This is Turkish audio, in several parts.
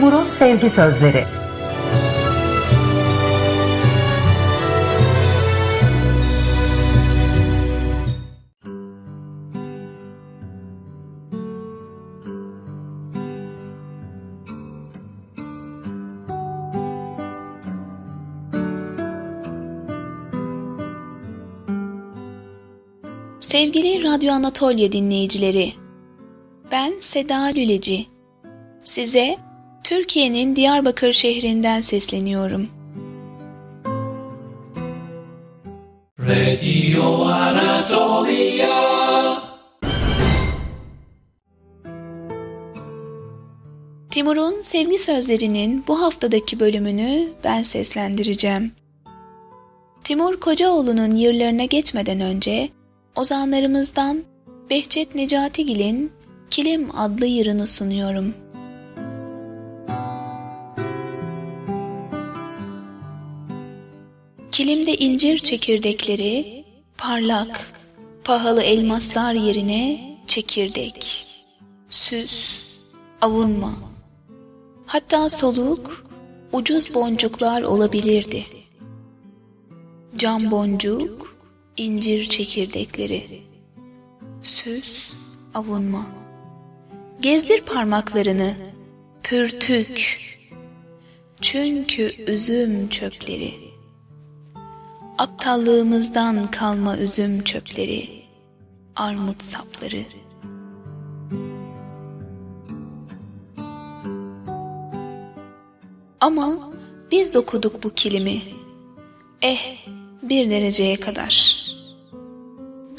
Timur'un Sevgi Sözleri Sevgili Radyo Anatolya dinleyicileri, ben Seda Lüleci. Size Türkiye'nin Diyarbakır şehrinden sesleniyorum. Radio Anatolia. Timur'un Sevgi Sözleri'nin bu haftadaki bölümünü ben seslendireceğim. Timur Kocaoğlu'nun yırlarına geçmeden önce ozanlarımızdan Behçet Necatigil'in Kilim adlı yırını sunuyorum. Kilimde incir çekirdekleri, parlak, pahalı elmaslar yerine çekirdek, süs, avunma. Hatta soluk, ucuz boncuklar olabilirdi. Cam boncuk, incir çekirdekleri, süs, avunma. Gezdir parmaklarını, pürtük. Çünkü üzüm çöpleri. Aptallığımızdan kalma üzüm çöpleri, armut sapları. Ama biz dokuduk bu kilimi. Eh, bir dereceye kadar.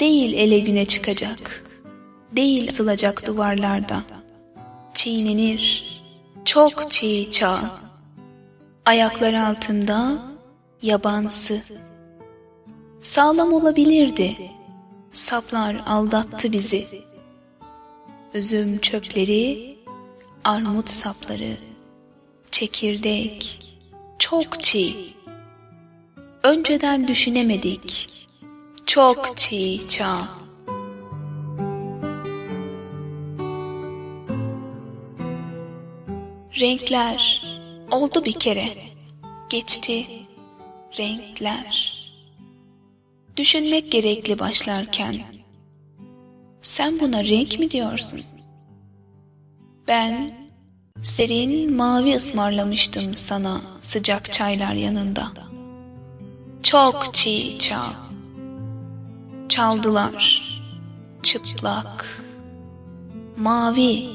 Değil ele güne çıkacak. Değil asılacak duvarlarda. Çiğnenir. Çok çiğ çağ. Ayaklar altında yabansı. Sağlam olabilirdi. Saplar aldattı bizi. Üzüm çöpleri, armut sapları, çekirdek, çok çiğ. Önceden düşünemedik. Çok çiğ çağ. Renkler oldu bir kere. Geçti renkler. Düşünmek gerekli başlarken. Sen buna renk mi diyorsun? Ben serin mavi ısmarlamıştım sana sıcak çaylar yanında. Çok çiğ çağ. Çaldılar. Çıplak. Mavi.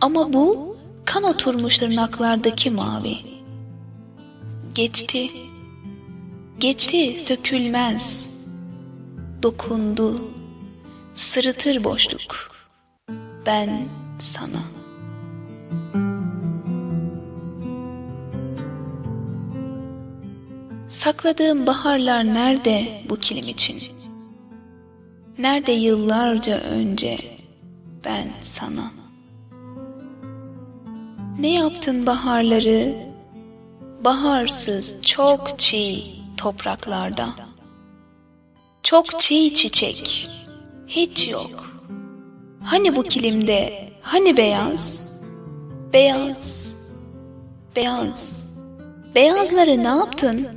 Ama bu kan oturmuş tırnaklardaki mavi. Geçti. Geçti sökülmez. Dokundu. Sırıtır boşluk. Ben sana. Sakladığım baharlar nerede bu kilim için? Nerede yıllarca önce ben sana? Ne yaptın baharları? Baharsız çok çiğ topraklarda. Çok çiğ çiçek. Hiç yok. Hani bu kilimde, hani beyaz? Beyaz. Beyaz. Beyazları ne yaptın?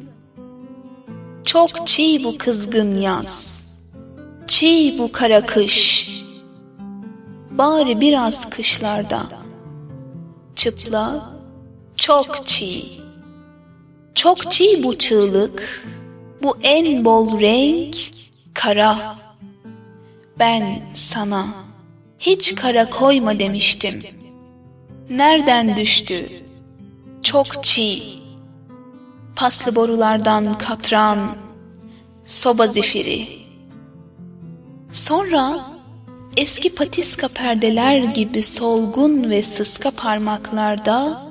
Çok çiğ bu kızgın yaz. Çiğ bu kara kış. Bari biraz kışlarda. Çıplak, çok çiğ. Çok çiğ bu çığlık. Bu en bol renk kara. Ben sana hiç kara koyma demiştim. Nereden düştü? Çok çiğ paslı borulardan katran, soba zifiri. Sonra eski patiska perdeler gibi solgun ve sıska parmaklarda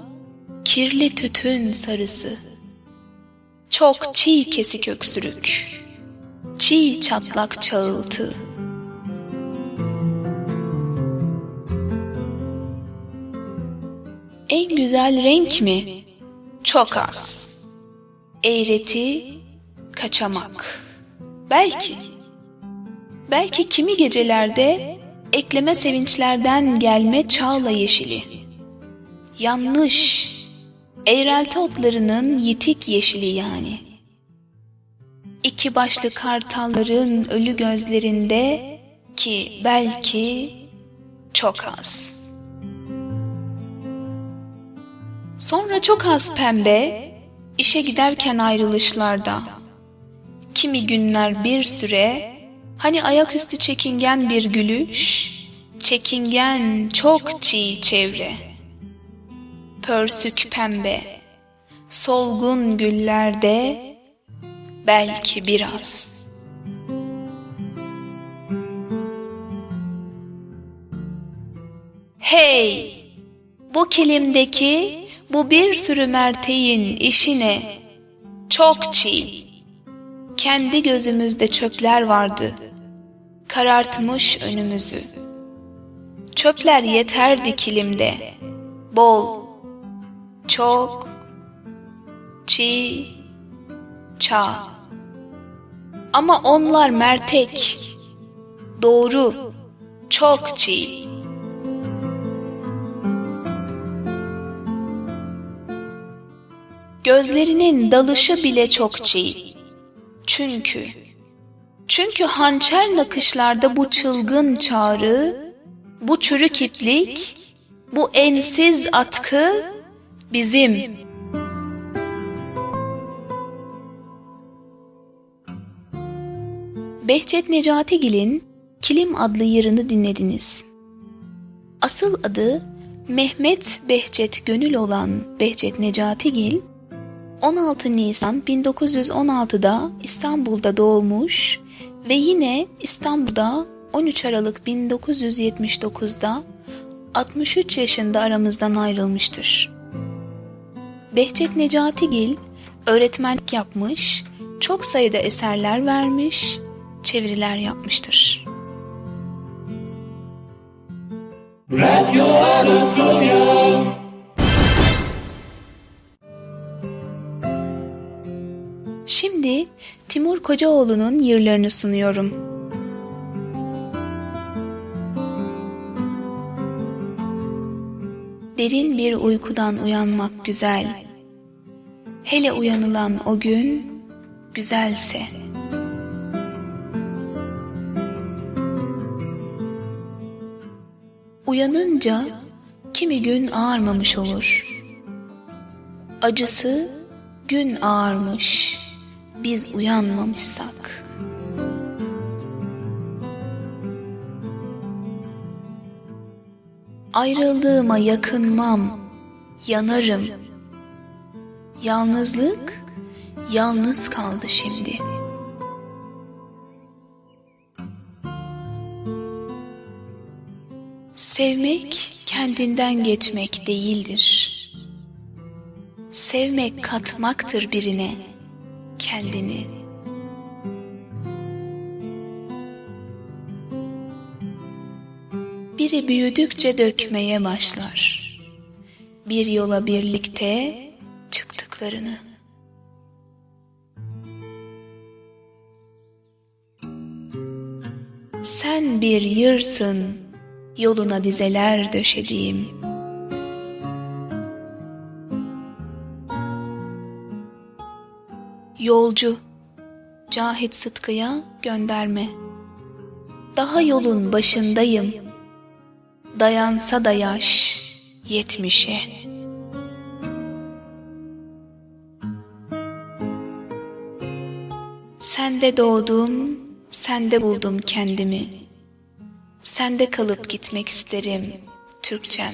kirli tütün sarısı. Çok çiğ kesik öksürük, çiğ çatlak çağıltı. En güzel renk mi? Çok az. eğreti, kaçamak. Belki, belki. Kimi gecelerde ekleme sevinçlerden gelme çağla yeşili. Yanlış, Eğrelti otlarının yitik yeşili yani. İki başlı kartalların ölü gözlerinde ki belki çok az. Sonra çok az pembe, işe giderken ayrılışlarda. Kimi günler bir süre, hani ayaküstü çekingen bir gülüş, çekingen çok çiğ çevre. Pörsük pembe, solgun güllerde belki biraz. Hey! Bu kilimdeki bu bir sürü merteğin işine çok çiğ. Kendi gözümüzde çöpler vardı. Karartmış önümüzü. Çöpler yeterdi kilimde. Bol, çok, çiğ, çağ. Ama onlar mertek. Doğru, çok çiğ. Gözlerinin dalışı bile çok çiğ. Çünkü, çünkü hançer nakışlarda bu çılgın çağrı, bu çürük iplik, bu ensiz atkı bizim. Behçet Necatigil'in Kilim adlı yarını dinlediniz. Asıl adı Mehmet Behçet Gönül olan Behçet Necatigil, 16 Nisan 1916'da İstanbul'da doğmuş ve yine İstanbul'da 13 Aralık 1979'da 63 yaşında aramızdan ayrılmıştır. Behçet Necatigil öğretmenlik yapmış, çok sayıda eserler vermiş, çeviriler yapmıştır. Radio Anatolia. Şimdi Timur Kocaoğlu'nun yırlarını sunuyorum. Derin bir uykudan uyanmak güzel. Hele uyanılan o gün güzelse. Uyanınca kimi gün ağarmamış olur. Acısı gün ağarmış, biz uyanmamışsak. Ayrıldığıma yakınmam, yanarım. Yalnızlık, yalnız kaldı şimdi. Sevmek kendinden geçmek değildir. Sevmek katmaktır birine kendini. Biri büyüdükçe dökmeye başlar. Bir yola birlikte çıktıklarını. Sen bir yırsın, yoluna dizeler döşediğim. Yolcu, Cahit Sıtkı'ya gönderme. Daha yolun başındayım. Dayansa da yaş yetmişe. Sende doğdum, sende buldum kendimi. Sende kalıp gitmek isterim Türkçem.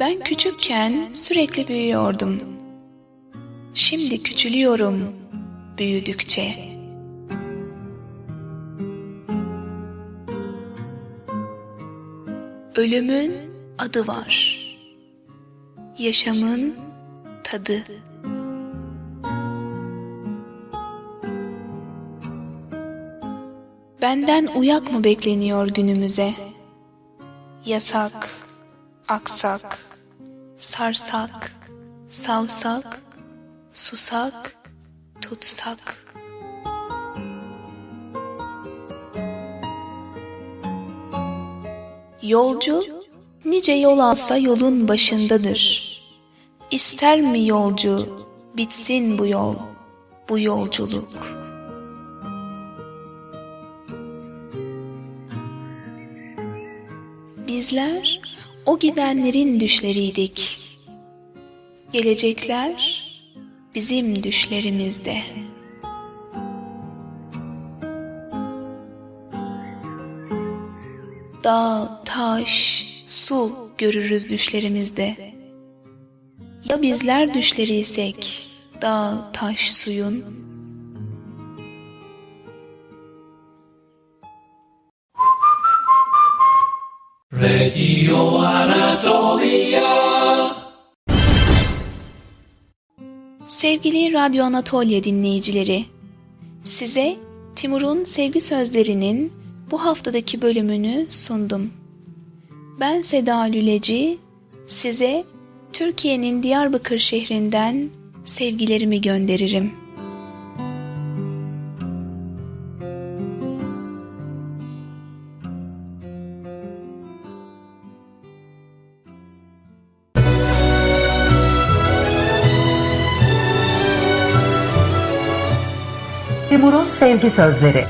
Ben küçükken sürekli büyüyordum. Şimdi küçülüyorum büyüdükçe. Ölümün adı var. Yaşamın tadı. Benden uyak mı bekleniyor günümüze? Yasak, aksak, sarsak, savsak, susak, tutsak. Yolcu nice yol alsa yolun başındadır. İster mi yolcu bitsin bu yol, bu yolculuk. Bizler o gidenlerin düşleriydik. Gelecekler bizim düşlerimizde. Dağ, taş, su görürüz düşlerimizde. Ya bizler düşleriysek dağ, taş, suyun? Radio Anatolia Sevgili Radyo Anatolia dinleyicileri, size Timur'un sevgi sözlerinin bu haftadaki bölümünü sundum. Ben Seda Lüleci, size Türkiye'nin Diyarbakır şehrinden sevgilerimi gönderirim. Timur'un Sevgi Sözleri